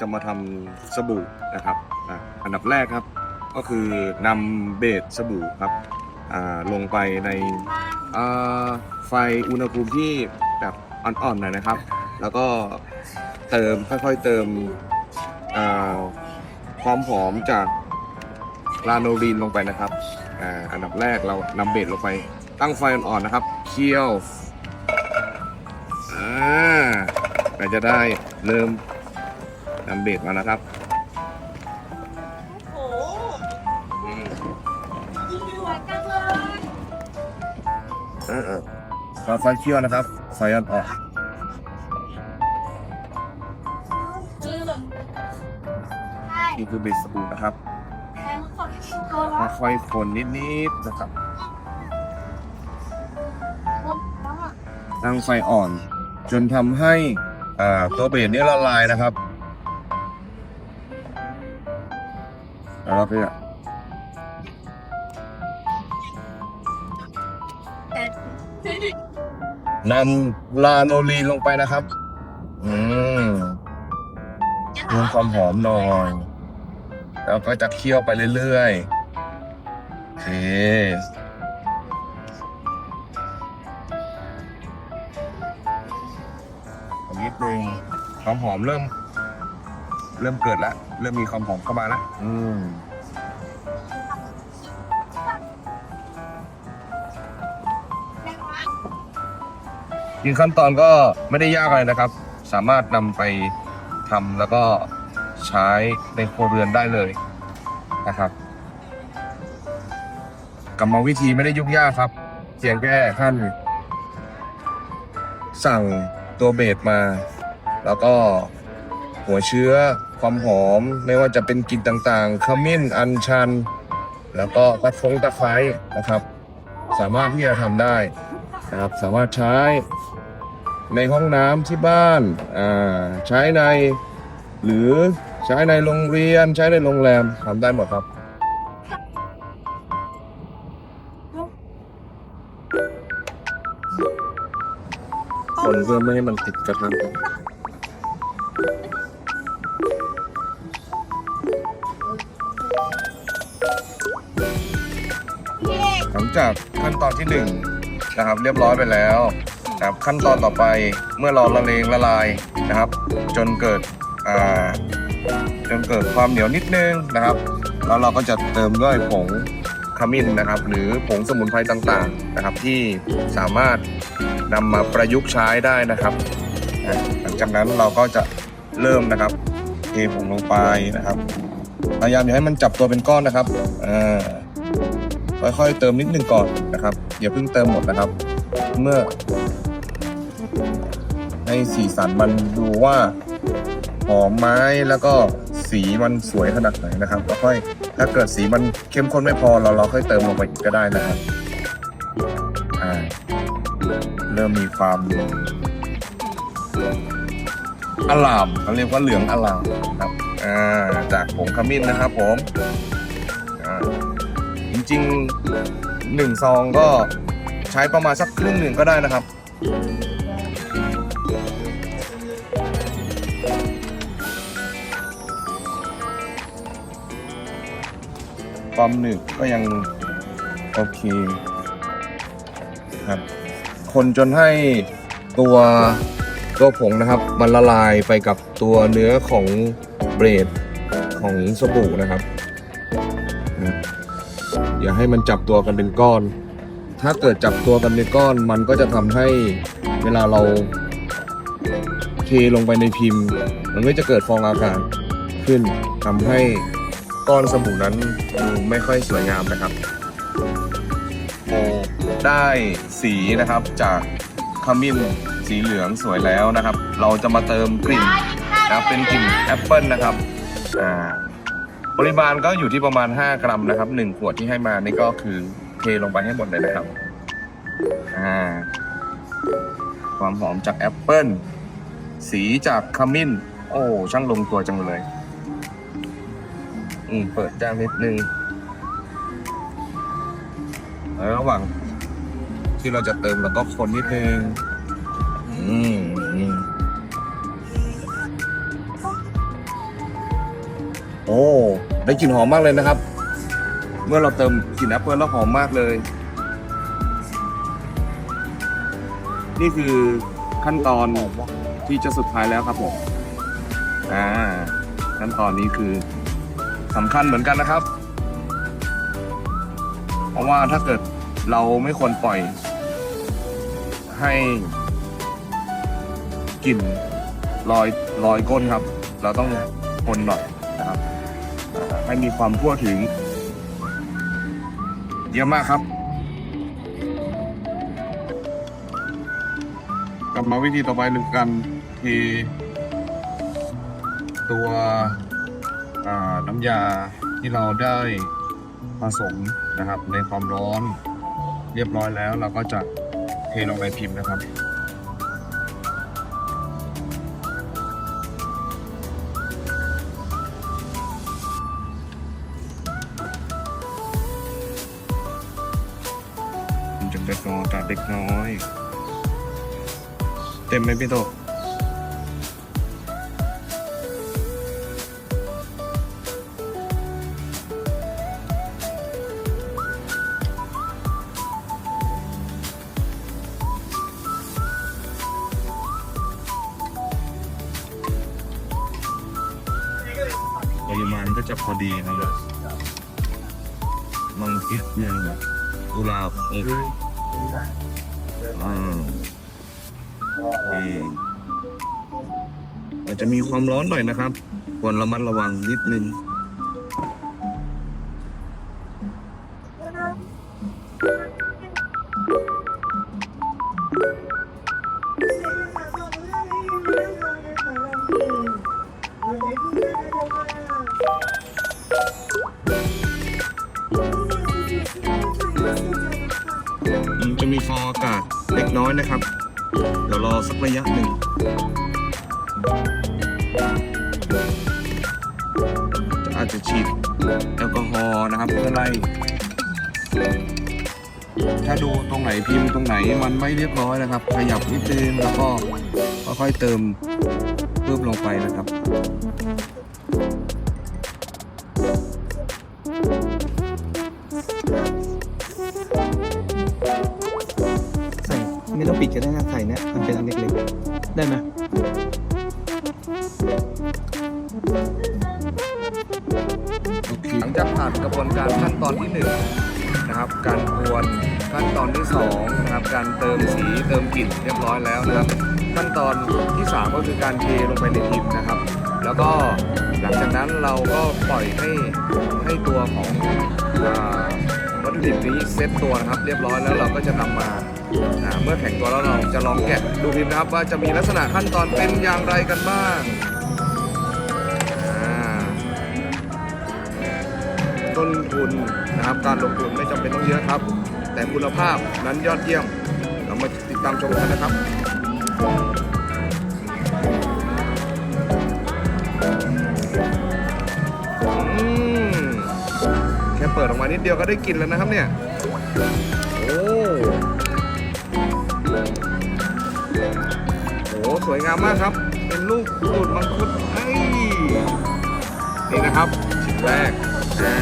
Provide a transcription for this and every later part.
จะมาทำสบู่นะครับอันดับแรกครับ ก็คือนำเบสสบู่ครับลงไปในไฟอุณหภูมิที่แบบอ่อนๆหน่อยนะครับ แล้วก็เติมค่อยๆเติมความหอมจากลาโนลีนลงไปนะครับอันดับแรกเรานำเบสลงไป ตั้งไฟอ่อนๆนะครับ เคี่ยวอ่าจะได้เริ่ม นำเบสมานะครับโอ้โหอืมสวยจังเลยเออเออก็ไฟเคี่ยวนะครับไฟอ่อนคือแบบใช่ๆนี่คือเบสสบู่นะครับแพงสดตัวละค่อยๆคนนิดๆนะครับ แล้วอะตั้งไฟอ่อน จนทำให้อ่าตัวเบสเนี่ยละลายนะครับ แล้วเราก็จะแต่นำลาโนลีนลงไปนะครับ อืมเพิ่มความหอมหน่อย แล้วก็จะเคี่ยวไปเรื่อยๆ โอเคอันนิดนึงความหอมเริ่ม เริ่มเกิดแล้วเริ่มมีความหอมเข้ามาแล้วอืมจริงขั้นตอนก็ไม่ได้ยากอะไรนะครับ สามารถนำไปทำแล้วก็ใช้ในครัวเรือนได้เลยนะครับกรรมวิธีไม่ได้ยุ่งยากครับเพียงแค่ท่าน สั่งตัวเบสมา แล้วก็หัวเชื้อ ความหอมไม่ว่าจะเป็นกลิ่นต่างๆขมิ้นอัญชัน แล้วก็ตะคงตะไคร้นะครับ สามารถที่จะทำได้นะครับสามารถใช้ในห้องน้ำที่บ้านอ่าใช้ในหรือใช้ในโรงเรียนใช้ในโรงแรมทำได้หมดครับคนเพื่อไม่ให้มันติดกระทะ จากขั้นตอนที่หนึ่งนะครับเรียบร้อยไปแล้วนะครับขั้นตอนต่อไปเมื่อเราละเลงละลายนะครับ จนเกิดจนเกิดความเหนียวนิดนึงนะครับ แล้วเราก็จะเติมด้วยผงขมิ้นนะครับ หรือผงสมุนไพรต่างๆนะครับ ที่สามารถนำมาประยุกต์ใช้ได้นะครับ หลังจากนั้นเราก็จะเริ่มนะครับเทผงลงไปนะครับพยายามอย่าให้มันจับตัวเป็นก้อนนะครับอ่า ค่อยๆเติมนิดนึงก่อนนะครับอย่าเพิ่งเติมหมดนะครับ เมื่อ ให้สีสันมันดูว่าหอมไม้แล้วก็สีมันสวยขนาดไหนนะครับแล้วค่อยถ้าเกิดสีมันเข้มข้นไม่พอเราเราค่อยเติมลงไปอีกก็ได้นะครับอ่าเริ่มมีความอลามเขาเรียกว่าเหลืองอลามครับอ่าจากผงขมิ้นนะครับผม ริงๆหนึ่งซองก็ใช้ประมาณสักครึ่งหนึ่งก็ได้นะครับ ความหนึบก็ยังโอเคครับ คนจนให้ตัวตัวผงนะครับ มันละลายไปกับตัวเนื้อของเบรดของสบู่นะครับ อย่าให้มันจับตัวกันเป็นก้อน ถ้าเกิดจับตัวกันเป็นก้อน มันก็จะทำให้เวลาเราเทลงไปในพิมพ์ มันก็จะเกิดฟองอากาศขึ้นทำให้ก้อนสบู่นั้นดูไม่ค่อยสวยงามนะครับโอได้สีนะครับจากขมิ้นสีเหลืองสวยแล้วนะครับ เราจะมาเติมกลิ่นนะเป็นกลิ่นแอปเปิลนะครับอ่า ปริมาณก็อยู่ที่ประมาณ 5 กรัมนะครับ1ขวดที่ให้มานี่ก็คือเทลงไปให้หมดเลยนะครับอ่าความหอมจากแอปเปิลสีจากขมิ้น โอ้ช่างลงตัวจังเลย อืมเปิดจางนิดนึงแล้วระหว่างที่เราจะเติมเราก็คนนิดนึงอืมโอ้ ได้กลิ่นหอมมากเลยนะครับ เมื่อเราเติมกลิ่นแอปเปิลแล้วหอมมากเลย นี่คือขั้นตอนที่จะสุดท้ายแล้วครับผมอ่าขั้นตอนนี้คือสำคัญเหมือนกันนะครับ เพราะว่าถ้าเกิดเราไม่ควรปล่อย ให้กลิ่นลอยลอยก้นครับ เราต้องคนหน่อย ให้มีความทั่วถึง เยี่ยมมากครับกลับมาวิธีต่อไปหนึ่งกันเทตัวน้ำยาที่เราได้ผสมนะครับในความร้อนเรียบร้อยแล้วเราก็จะเทลงในพิมพ์นะครับ ผมจะกระกรองอาเล็กน้อย เต็มไหมพี่โตปริมาณก็จะพอดีนะครับมังคิดยังกุหลาบเอ กอ่าโอเคอาจจะมีความร้อนหน่อยนะครับ ควรระมัดระวังนิดนึง ออากาศเล็กน้อยนะครับ เดี๋ยวรอสักระยะหนึ่งอาจจะฉีดแอลกอฮอล์นะครับเพื่อไล่ถ้าดูตรงไหนพิมพ์ตรงไหนมันไม่เรียบร้อยนะครับ ขยับนิดนึงแล้วก็ค่อยๆเติมเพิ่มลงไปนะครับ ไม่ต้องปิดก็ได้นะใส่เนี่ยมันเป็นอันเล็กๆได้ไหมหลังจากผ่านกระบวนการขั้นตอนที่หนึ่งนะครับ การกวนขั้นตอนที่สองนะครับ การเติมสีเติมกลิ่นเรียบร้อยแล้วนะครับ ขั้นตอนที่สามก็คือการเทลงไปในพิมพ์นะครับ แล้วก็หลังจากนั้นเราก็ปล่อยให้ให้ตัวของวัตถุดิบนี้เซ็ตตัวนะครับ เรียบร้อยแล้วเราก็จะนำมา อ่าเมื่อแข็งตัวแล้วเราจะลองแกะดูพิมพ์นะครับว่าจะมีลักษณะขั้นตอนเป็นอย่างไรกันบ้างอ่าต้นทุนนะครับการลงทุนไม่จำเป็นต้องเยอะครับ แต่คุณภาพนั้นยอดเยี่ยม เรามาติดตามชมกันนะครับ อืมแค่เปิดออกมานิดเดียวก็ได้กลินแล้วนะครับเนี่ย วยงามมากครับ เป็นลูกตูดมังคุดเฮ้ยนี่นะครับชิ้นแรกอ่า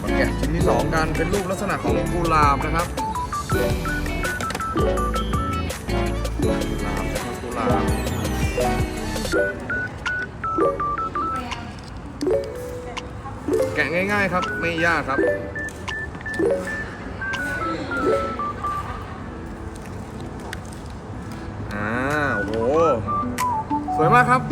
มาแกะชิ้นที่สองกันเป็นรูปลักษณะของกุหลาบนะครับกุหลาบนะครับกุหลาบแกะง่ายๆครับไม่ยากครับ วยมากครับ